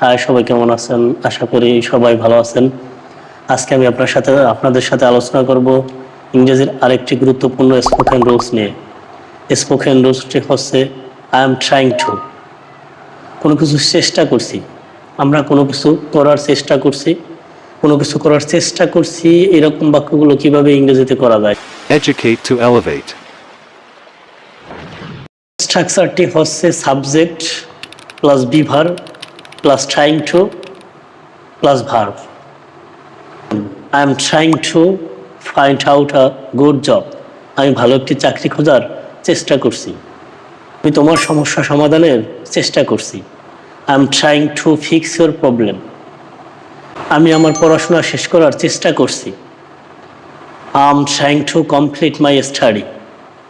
High সবাই কেমন আছেন? আশা করি সবাই ভালো আছেন। আজকে আমি আপনার সাথে আপনাদের সাথে আলোচনা করব ইংরেজির আরেকটি গুরুত্বপূর্ণ স্পোকেন রুলস নিয়ে। স্পোকেন রুলসটি হচ্ছে আই এম ট্রাইং টু কোনো কিছু চেষ্টা করছি। আমরা কোনো কিছু করার চেষ্টা করছি। কোনো কিছু করার চেষ্টা করছি এরকম বাক্যগুলো কীভাবে ইংরেজিতে করা যায়? Elevate. স্ট্রাকচারটি হচ্ছে subject plus be verb. Plus trying to plus verb I am trying to find out a good job আমি ভালো একটি চাকরি খোঁজার চেষ্টা করছি। আমি তোমার সমস্যা সমাধানের চেষ্টা করছি। I am trying to fix your problem আমি আমার পড়াশোনা শেষ করার চেষ্টা করছি। I am trying to complete my study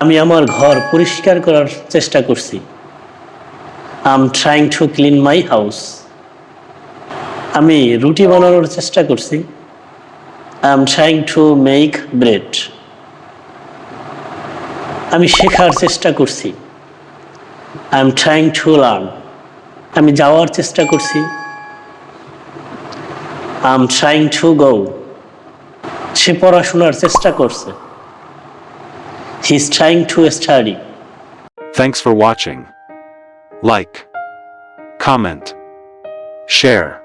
আমি আমার ঘর পরিষ্কার করার চেষ্টা করছি। I am trying to clean my house আমি রুটি বানানোর চেষ্টা করছি। I am trying to make bread আমি শেখার চেষ্টা করছি। I am trying to learn আমি যাওয়ার চেষ্টা করছি। I am trying to go সে পড়াশোনার চেষ্টা করছে। He is trying to study Thanks for watching like comment, share.